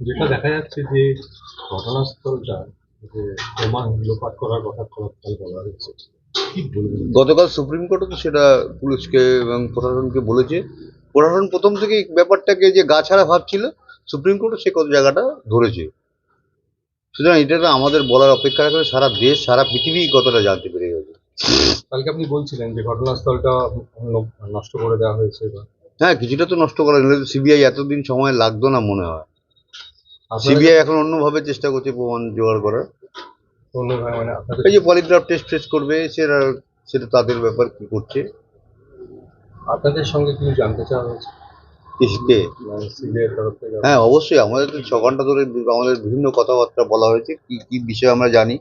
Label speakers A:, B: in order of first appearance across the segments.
A: যেটা দেখা যাচ্ছে যে ঘটনাস্থলটা যে বোমা লোপাট করার কথা বলা হয়েছে।
B: গতকাল সুপ্রিম কোর্টও তো সেটা পুলিশকে এবং প্রশাসনকে বলেছে। প্রশাসন প্রথম থেকেই ব্যাপারটাকে যে গা ছাড়া ভাবছিল সুপ্রিম কোর্টও সে কত জায়গাটা ধরেছে। সুতরাং এটা তো আমাদের বলার অপেক্ষা রাখবে সারা দেশ সারা পৃথিবী কতটা জানতে পেরে গেছে।
A: কালকে আপনি বলছিলেন যে ঘটনাস্থলটা নষ্ট করে দেওয়া হয়েছে বা
B: হ্যাঁ কিছুটা তো নষ্ট করা গেলে সিবিআই এতদিন সময় লাগতো না মনে হয়। সিবিআই এখন অন্যভাবে চেষ্টা করছে প্রমাণ জোগাড় করার।
A: মানে
B: এই যে পলিগ্রাফ টেস্ট টেস্ট করবে সেটা সেটা তাদের ব্যাপার কি করছে?
A: আপনাদের সঙ্গে কি জানতে চাওয়া হয়েছে?
B: কিসকে
A: মানে
B: হ্যাঁ অবশ্যই আমাদের তো ছ ঘণ্টা ধরে আমাদের বিভিন্ন কথাবার্তা বলা হয়েছে কি কি বিষয় আমরা জানি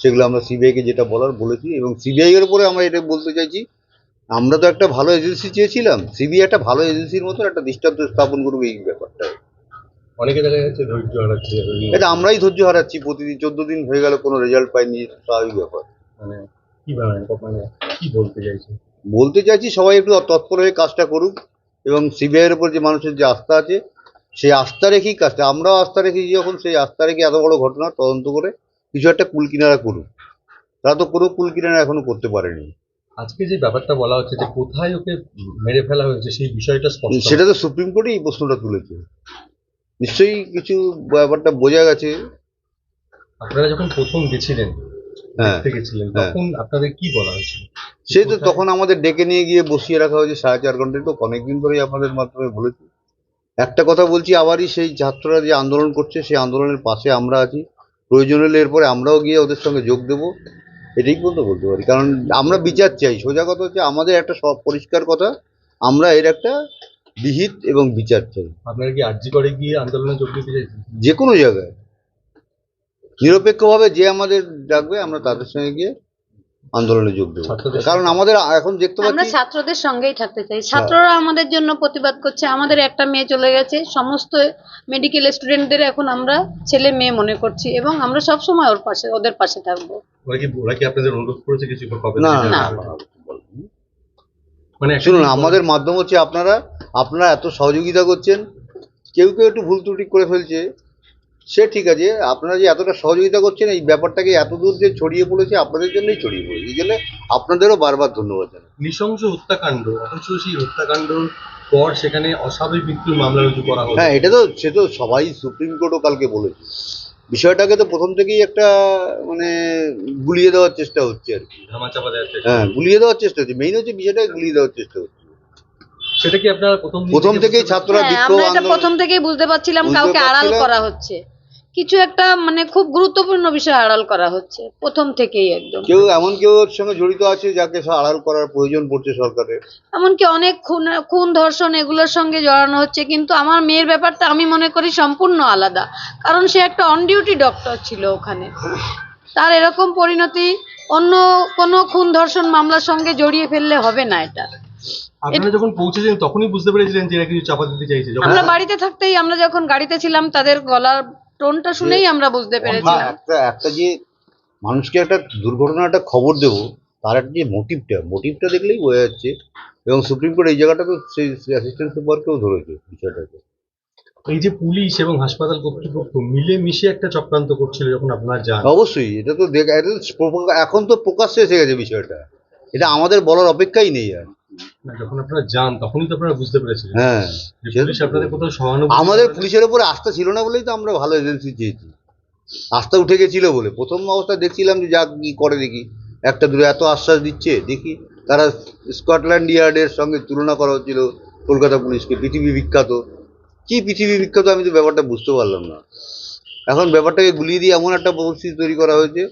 B: সেগুলো আমরা সিবিআইকে যেটা বলার বলেছি এবং সিবিআই এর উপরে আমরা এটা বলতে চাইছি আমরা তো একটা ভালো এজেন্সি চেয়েছিলাম। সিবিআই একটা ভালো এজেন্সির মতো একটা দৃষ্টান্ত স্থাপন করবে এই ব্যাপারটা।
A: অনেকে দেখা যাচ্ছে ধৈর্য হারাচ্ছে
B: এটা আমরাই ধৈর্য হারাচ্ছি। প্রতিদিন চোদ্দ দিন হয়ে গেল কোনো রেজাল্ট পাইনি স্বাভাবিক ব্যাপার।
A: মানে কি মানে মানে কি বলতে চাইছে?
B: বলতে চাইছি সবাই একটু তৎপর হয়ে কাজটা করুক এবং সিবিআইয়ের উপর যে মানুষের যে আস্থা আছে সেই আস্থা রেখেই কাজটা। আমরাও আস্থা রেখেছি যখন সেই আস্থা রেখে এত বড় ঘটনা তদন্ত করে কিছু একটা কুল কিনারা করুক। তারা তো কোনো কুল কিনারা এখনও করতে পারেনি।
A: আজকে যে ব্যাপারটা বলা হচ্ছে যে কোথায় ওকে মেরে ফেলা হয়েছে সেই বিষয়টা স্পষ্ট
B: সেটা তো সুপ্রিম কোর্টই এই প্রশ্নটা তুলেছে। নিশ্চয়ই কিছু ব্যাপারটা বোঝা গেছে।
A: আপনারা যখন প্রথম গেছিলেন
B: হ্যাঁ
A: গেছিলেন
B: হ্যাঁ।
A: তখন আপনাদের কি বলা হয়েছিল
B: সেই তো তখন আমাদের ডেকে নিয়ে গিয়ে বসিয়ে রাখা হয়েছে সাড়ে চার ঘণ্টা তো অনেকদিন ধরেই আপনাদের মাধ্যমে বলেছি। একটা কথা বলছি আবারই সেই ছাত্ররা যে আন্দোলন করছে সেই আন্দোলনের পাশে আমরা আছি। প্রয়োজন হলে এরপরে আমরাও গিয়ে ওদের সঙ্গে যোগ দেবো। এটাই পর্যন্ত বলতে পারি। কারণ আমরা বিচার চাই। সোজা কথা হচ্ছে আমাদের একটা সব পরিষ্কার কথা আমরা এর একটা বিহিত এবং বিচার চাই।
A: আপনারা কি আর্জি করে গিয়ে আন্দোলনে যোগ দিতে চাইছেন?
B: যে কোনো জায়গায়। নিরপেক্ষভাবে যে আমাদের ডাকবে আমরা তাদের সঙ্গে গিয়ে আন্দোলনে যোগ দেবো।
A: ছাত্রদের
B: কারণ আমাদের এখন দেখতে
C: আমরা
B: পাচ্ছি
C: ছাত্রদের সঙ্গেই থাকতে চাই। ছাত্ররা আমাদের জন্য প্রতিবাদ করছে। আমাদের একটা মেয়ে চলে গেছে। সমস্ত মেডিকেল স্টুডেন্টদের এখন আমরা ছেলে মেয়ে মনে করছি এবং আমরা সব সময় ওর পাশে ওদের পাশে থাকব।
A: ওরা কি ওরা কি আপনাদের অনুরোধ করেছে কিছু কবে
B: না না
C: না।
A: মানে
B: শুনুন আমাদের মাধ্যম হচ্ছে আপনারা আপনারা এত সহযোগিতা করছেন কেউ কেউ একটু ভুল ত্রুটি করে ফেলছে। সে ঠিক আছে আপনারা যে এতটা সহযোগিতা করছেন এই ব্যাপারটাকে এত দূর যে ছড়িয়ে পড়েছে আপনাদের জন্যই ছড়িয়ে পড়েছে। এই জন্য আপনাদেরও বারবার ধন্যবাদ জানাই।
A: নৃশংস হত্যাকাণ্ড অথচ সেই হত্যাকাণ্ডর পর সেখানে অস্বাভাবিক মৃত্যুর মামলা রুজু করা হলো।
B: হ্যাঁ এটা তো সে তো সবাই সুপ্রিম কোর্টও কালকে বলেছে। বিষয়টাকে তো প্রথম থেকেই একটা মানে গুলিয়ে দেওয়ার চেষ্টা হচ্ছে আর কি।
A: ধামাচাপা দেওয়ার চেষ্টা।
B: হ্যাঁ গুলিয়ে দেওয়ার চেষ্টা হচ্ছে। মেইন হচ্ছে বিষয়টাকে গুলিয়ে দেওয়ার চেষ্টা হচ্ছে।
A: সেটা কি আপনারা প্রথম
B: প্রথম থেকেই ছাত্ররা
C: হ্যাঁ
B: বিক্ষোভ আন্দোলন
C: প্রথম থেকেই বুঝতে পারছিলাম কাউকে আড়াল করা হচ্ছে। কিছু একটা মানে খুব গুরুত্বপূর্ণ বিষয় আড়াল করা হচ্ছে প্রথম থেকেই একদম।
B: কেউ এমন কেউ ওর সঙ্গে জড়িত আছে যাকে আড়াল করার প্রয়োজন পড়ছে সরকারের?
C: এমনকি অনেক খুন খুন ধর্ষণ এগুলোর সঙ্গে জড়ানো হচ্ছে কিন্তু আমার মেয়ের ব্যাপারটা আমি মনে করি সম্পূর্ণ আলাদা। কারণ সে একটা অন ডিউটি ডক্টর ছিল ওখানে। তার এরকম পরিণতি অন্য কোনো খুন ধর্ষণ মামলার সঙ্গে জড়িয়ে ফেললে হবে না এটা।
A: আপনারা যখন পৌঁছেছেন তখনই বুঝতে পেরেছিলেন যে এরা কিছু চাপা দিতে চাইছে।
C: আমরা বাড়িতে থাকতেই আমরা যখন গাড়িতে ছিলাম তাদের গলার টোনটা শুনেই আমরা বুঝতে পেরেছিলাম।
B: একটা একটা যে মানুষকে একটা দুর্ঘটনার একটা খবর দেবো তার একটা যে মোটিভটা মোটিভটা দেখলেই বোঝা যাচ্ছে। এবং সুপ্রিম কোর্ট এই জায়গাটা তো সেই অ্যাসিস্ট্যান্ট সুপারকেও ধরেছে বিষয়টাকে।
A: এই যে পুলিশ এবং হাসপাতাল কর্তৃপক্ষ মিলে মিশে একটা চক্রান্ত করছিল যখন আপনার যান।
B: অবশ্যই এটা তো দেখ এখন তো প্রকাশ্যে এসে গেছে বিষয়টা। এটা আমাদের বলার অপেক্ষাই নেই আর।
A: যখন আপনারা যান তখনই তো আপনারা বুঝতে পেরেছিলেন।
B: হ্যাঁ
A: পুলিশ আপনাদের কোথাও সহানুভূতি
B: আমাদের পুলিশের উপরে আস্থা ছিল না বলেই তো আমরা ভালো এজেন্সি চেয়েছি। আস্থা উঠে গেছিল বলে। প্রথম অবস্থা দেখছিলাম যে যা কি করে দেখি। একটা দূরে এত আশ্বাস দিচ্ছে দেখি তারা স্কটল্যান্ড ইয়ার্ডের সঙ্গে তুলনা করা হচ্ছিল কলকাতা পুলিশকে পৃথিবী বিখ্যাত। কি পৃথিবী বিখ্যাত আমি তো ব্যাপারটা বুঝতে পারলাম না। এখন ব্যাপারটাকে গুলিয়ে দিয়ে এমন একটা পরিস্থিতি তৈরি করা হয়েছে।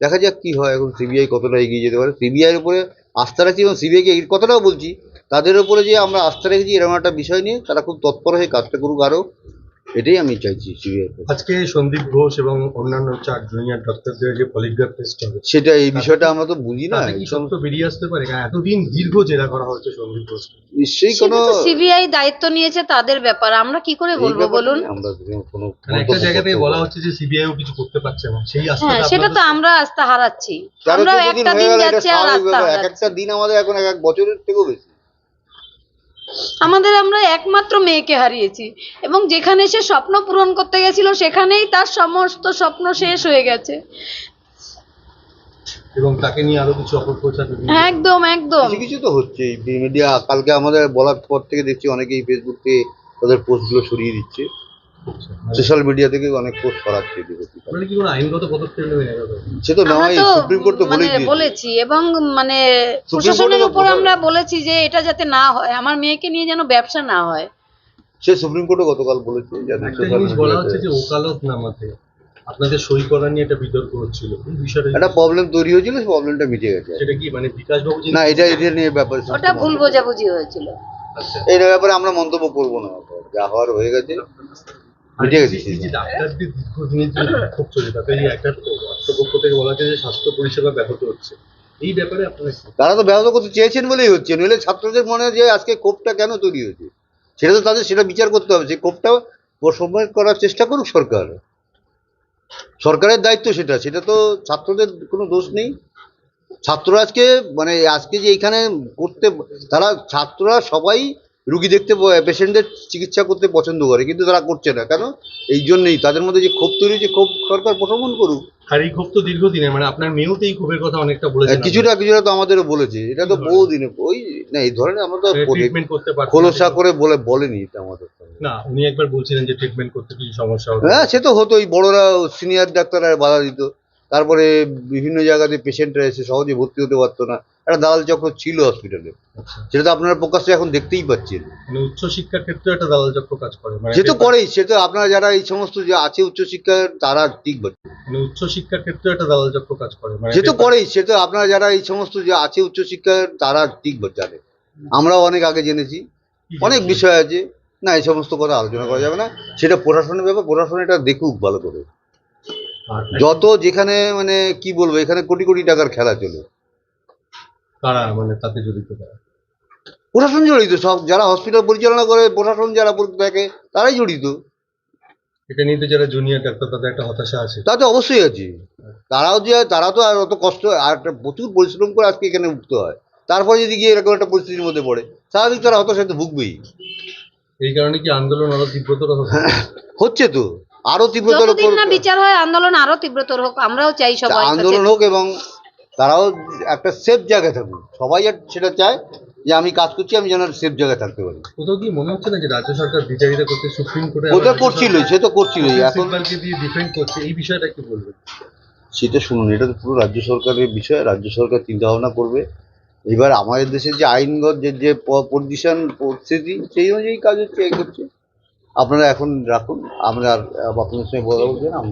B: দেখা যাক কি হয় এখন সিবিআই কতটা এগিয়ে যেতে পারে। সিবিআইয়ের উপরে আস্থা রাখছি এবং সিবিআইকে এর কথাটাও বলছি, তাদের ওপরে যে আমরা আস্থা রেখেছি, এরকম একটা বিষয় নিয়ে তারা খুব তৎপর হয়ে কাজটা করুক আরও। এটাই আমি চাইছি সিবিআই
A: আজকে সন্দীপ ঘোষ এবং অন্যান্য চার জুনিয়র ডক্টরদের যে পলিগ্রাফ টেস্ট হবে
B: সেটা এই বিষয়টা আমরা তো বুঝি না।
A: সত্য বেরিয়ে আসতে পারে? কারণ এতদিন দীর্ঘ জেরা করা হচ্ছে সন্দীপ ঘোষ
B: নিশ্চয়ই কোনো
C: সিবিআই দায়িত্ব নিয়েছে তাদের ব্যাপার। আমরা কি করে বলব বলুন?
B: আমরা কোনো
A: একটা জায়গা থেকে বলা হচ্ছে যে সিবিআইও কিছু করতে পারছে না। সেই
C: হ্যাঁ
A: আস্থাটা
C: সেটা তো আমরা আস্থা হারাচ্ছি। আমরা একটা দিন যাচ্ছে আর আস্থা হারাচ্ছি।
B: একটা দিন আমাদের এখন এক এক বছরের থেকেও বেশি।
C: আমাদের আমরা একমাত্র মেয়েকে হারিয়েছি। এবং যেখানে সে স্বপ্ন পূরণ করতে গেছিল সেখানেই তার সমস্ত স্বপ্ন শেষ হয়ে গেছে।
A: এবং তাকে নিয়ে আরও কিছু অপপ্রচার বিভিন্ন-
C: একদম একদম।
B: কিছু কিছু তো হচ্ছে মিডিয়া কালকে আমাদের বলার পর থেকে দেখছি অনেকেই ফেসবুকে তাদের পোস্টগুলো সরিয়ে দিচ্ছে। সোশ্যাল মিডিয়া থেকে অনেক পোস্ট সরাচ্ছে এদিকে
A: কি কোনো আইনগত পদক্ষেপ নেবেন এ ব্যাপারে?
B: সে তো নেওয়াই সুপ্রিম কোর্ট তো
C: মানে
B: বলেই দিয়েছে
C: বলেছি এবং মানে প্রশাসনের উপর আমরা বলেছি যে এটা যাতে না হয় আমার মেয়েকে নিয়ে যেন ব্যবসা না হয়।
B: সে সুপ্রিম কোর্টে গতকাল বলেছে যে
A: একটা জিনিস বলা হচ্ছে যে ওকালত নামাতে। আপনাদের সই করা নিয়ে একটা বিতর্ক হচ্ছিল।
B: একটা প্রবলেম তৈরি হয়েছিল সেই প্রবলেমটা মিটে গেছে।
A: সেটা কি মানে বিকাশ বাবু
B: না এটা এটা নিয়ে ব্যাপার
C: ওটা ভুল বোঝাবুঝি হয়েছিল।
A: আচ্ছা।
B: এই ব্যাপারে আমরা মন্তব্য করব না। যা হওয়ার হয়ে গেছে।
A: আর
B: মিটে
A: এই
B: গেছে
A: যে- এই যে ডাক্তারদের দীর্ঘদিনের যে বিক্ষোভ চলে তাতে এই একটা রাষ্ট্রপক্ষ থেকে বলা হচ্ছে যে স্বাস্থ্য পরিষেবা ব্যাহত হচ্ছে। এই ব্যাপারে আপনারা
B: তারা তো ব্যাহত করতে চেয়েছেন বলেই হচ্ছে। নইলে ছাত্রদের মনে হয় যে আজকে ক্ষোভটা কেন তৈরি হয়েছে? সেটা তো তাদের সেটা বিচার করতে হবে। যে ক্ষোভটা সময় করার চেষ্টা করুক সরকার। সরকারের দায়িত্ব সেটা। সেটা তো ছাত্রদের কোনো দোষ নেই। ছাত্ররা আজকে মানে আজকে যে এইখানে করতে তারা ছাত্ররা সবাই রুগী দেখতে পেশেন্টদের চিকিৎসা করতে পছন্দ করে কিন্তু তারা করছে না। কেন? এই জন্যই তাদের মধ্যে যে ক্ষোভ তৈরি হয়েছে ক্ষোভ সরকার প্রশমন করুক।
A: আর এই ক্ষোভ তো দীর্ঘদিনের মানে আপনার মেয়েও তো এই ক্ষোভের কথা অনেকটা বলেছেন
B: কিছুটা কিছুটা তো আমাদেরও বলেছে। এটা তো
A: কি
B: বহু দিনে ওই না এই ধরনের আমরা তো
A: ট্রিটমেন্ট করতে পারছেন
B: খোলসা করে বলে বলেনি এটা আমাদের
A: না উনি একবার বলছিলেন যে ট্রিটমেন্ট করতে কিছু সমস্যা হবে।
B: হ্যাঁ সে তো হতোই বড়রা সিনিয়র ডাক্তাররা বাধা দিত। তারপরে বিভিন্ন জায়গাতে পেশেন্টরা এসে সহজে ভর্তি হতে পারতো না। একটা দালাল চক্র ছিল হসপিটালে
A: আচ্ছা।
B: সেটা তো আপনারা প্রকাশ্যে এখন দেখতেই পাচ্ছেন।
A: মানে উচ্চশিক্ষার ক্ষেত্রে একটা দালাল চক্র কাজ করে মানে
B: সে তো করেই সে তো আপনারা যারা এই সমস্ত যে আছে উচ্চশিক্ষার তারা ঠিক বলছে।
A: মানে উচ্চশিক্ষার ক্ষেত্রে একটা দালাল চক্র কাজ করে
B: সে তো করেই সে তো আপনারা যারা এই সমস্ত যে আছে উচ্চশিক্ষার তারা ঠিক জানে আমরাও অনেক আগে জেনেছি। অনেক বিষয় আছে। না এই সমস্ত কথা আলোচনা করা যাবে না। সেটা প্রশাসনের ব্যাপার প্রশাসন এটা দেখুক ভালো করে। যত যেখানে মানে কি বলব এখানে কোটি কোটি টাকার খেলা চলে।
A: কারা? মানে তাতে জড়িত তারা
B: প্রশাসন জড়িত সব যারা হসপিটাল পরিচালনা করে প্রশাসন যারা দেখে তারাই জড়িত।
A: এটা নিয়ে তো যারা জুনিয়র ডাক্তার তাদের একটা হতাশা আছে।
B: তাতে অবশ্যই আছে। তারাও যে তারা তো আর অত কষ্ট আর একটা প্রচুর পরিশ্রম করে আজকে এখানে উঠতে হয়। তারপরে যদি গিয়ে এরকম একটা পরিস্থিতির মধ্যে পড়ে স্বাভাবিক তারা হতাশা তো ভুগবেই।
A: এই কারণে কি আন্দোলন আরও তীব্রতর
B: হচ্ছে তো। আরও তীব্রতর
C: না বিচার হয় আন্দোলন আরও তীব্রতর হোক আমরাও চাই সবাই
B: আন্দোলন হোক এবং তারাও একটা সেফ জায়গায় থাকুক। সবাই আর সেটা চায় যে আমি কাজ করছি আমি যেন সেফ জায়গায় থাকতে পারি।
A: কোথাও কি মনে হচ্ছে না যে রাজ্য সরকার বিচারিতা করতে সুপ্রিম কোর্টে
B: ওটা করছিলই সে তো করছিলই। এখন
A: দিয়ে ডিফেন্ড করছে এই বিষয়টা কি বলবেন।
B: সেটা শুনুন এটা তো পুরো রাজ্য সরকারের বিষয় রাজ্য সরকার চিন্তা ভাবনা করবে। এবার আমাদের দেশের যে আইনগত যে যে পজিশন পরিস্থিতি সেই অনুযায়ী কাজ হচ্ছে এই করছে। আপনারা এখন রাখুন আমরা আর আপনাদের সঙ্গে কথা বলছেন আমি